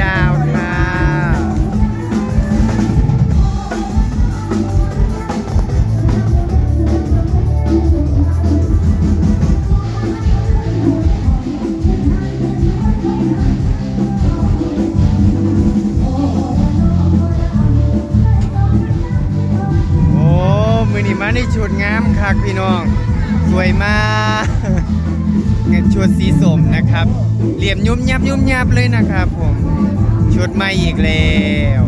ดาวค่โอ้มืนี่มาในชุดงามค่ะพี่น้อง สวยมาก เงินชุดสีสมนะครับ เหลี่ยมยุ่มยับยุ่มยับเลยนะครับผม ชุดใหม่อีกแล้ว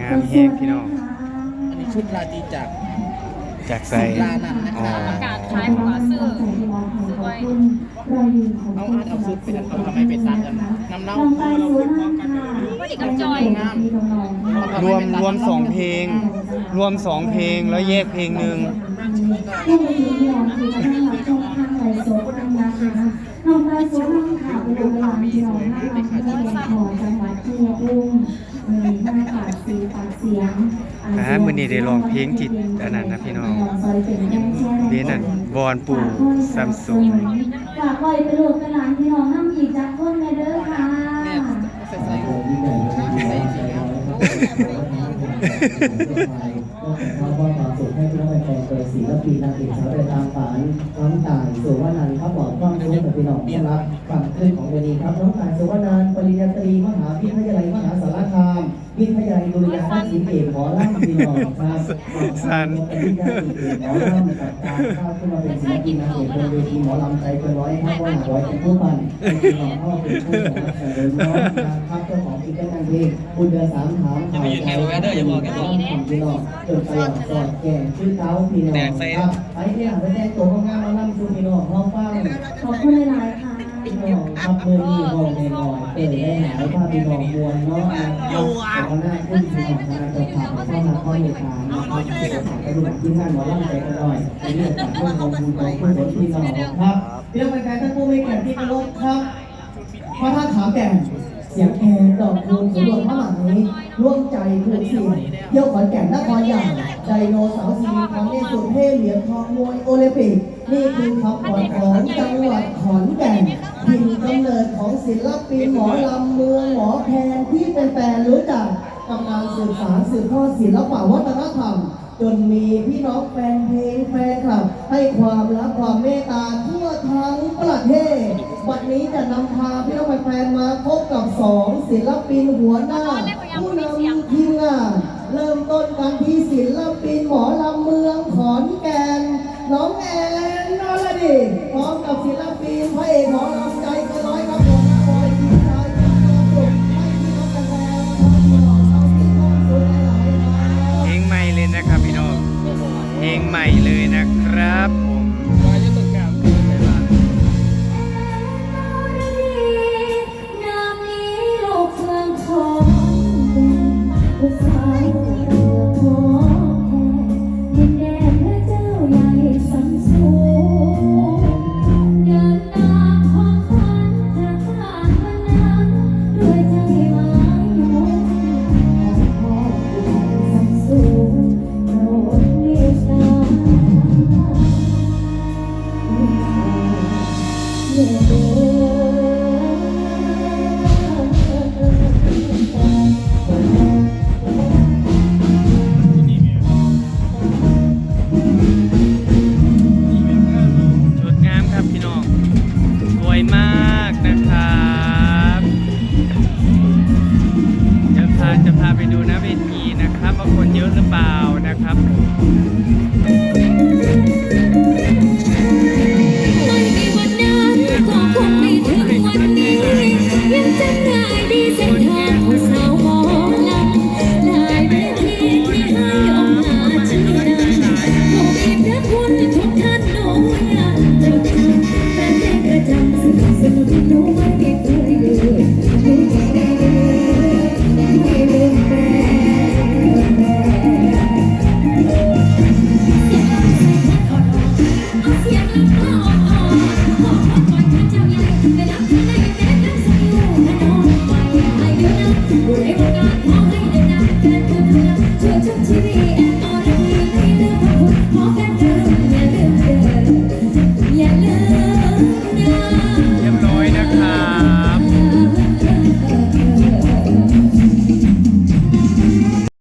งามแยกพี่น้อง อันนี้ชุดราตรีจากจากใส่ลานันนะอ๋อ คะการขายของเราซื้อซื้อไว้เอาอันเอาชุดไปอันเอาทำไมไปตัดกันน้ำเน่าว่าดีกับจอยงามรวมรวมสองเพลง รวมสองเพลงแล้วแยกเพลงหนึ่งผู้มีที่ยอมที่จะให้เราช่องทางไลฟ์สดนะคะ น้องไลฟ์สดน้องข่าวเป็นโรงงานที่เราหน้าเราที่เป็นขอจังหวัดชัยภูมิมีหน้าปากสีปากเสียงอ่ามื้อนี้ได้ร้องเพลงจิตอันนั้นนะพี่น้องเพลงนั้นวอนปู่ซัมซุงฝากไว้ไปโหลดไปหลานพี่น้องน้ำอีกจากคนในเด้อค่ะ ปีนางเอกสาวเดินตามฝันน้องต่ายสุวรรณันท์ครับบอกต้องรู้แต่พี่น้องที่รักฝั่งขึ้นของเวนีครับน้องต่ายสุวรรณันท์ปริญญาตรีมหาลัยมหาสารคาม วิทยาลัยดุริยางคศิลป์เอกหมอลำพี่น้องครับสันปริญญาตรีเอกหมอลำกับการเข้าขึ้นมาเป็นศิลปินนางเอกบนเวทีหมอลำใจเกินร้อยครับว่าหนักร้อยเป็นผู้พันเป็นพี่น้องเข้าเป็นผู้สนับสนุนน้องนะครับเจ้าของกิจการเพลงคุณเดือนสามถามข่าวสารพี่น้องจนไปหลอดสอดแก่ชื่อเต้าพี่น้องครับไปเนี่ยไปแต่งตัวงามมาล่ำชูพี่น้องห้องฟังขอบคุณหลาย ๆค่ะพี่องครับมือนี้มองในหน่อยเปิดได้หายภาพพี่น้องมวลเนาะอยู่อะขอหน้าขึ้นพี่น้องคณะเจ้าภาพเข้ามาข้อมูลฐานนะครับที่จะฝากไปดูที่งานหมอลำใจกันหน่อยในเรื่องการร่วมลงทุนของผู้บริพี่น้องครับเรื่องเป็นการท่านผู้มีเกียรติที่เคารพครับพระท่านถามแก่เสียงแคนดอกคูณสำรวจพระหมากนี้ร่วมใจผูกเสียงเยี่ยวขอนแก่นนครใหญ่ไดโนเสาร์สีของในสุดเท่เหรียญทองมวยโอลิมปิกนี่คือคำขวัญของจังหวัดขอนแก่นถิ่นกำเนิดของ ศิลปินหมอลำเมืองหมอแคนที่เป็นแฟนๆรู้จักกับการสืบสานสืบทอดศิลปวัฒนธรรม จนมีพี่น้องแฟนเพลงแฟนคลับ ให้ความรักความเมตตาทั่วทั้งประเทศวันนี้จะนำพาพี่น้องแฟนๆมาพบกับสองศิลปินหัวหน้า ผู้นำทีมงานเริ่มต้นกันที่ศิลปินหมอลำเมืองขอนแก่นน้องแอนนรดีพร้อมกับศิลปินพระเอกหมอลำ ครับ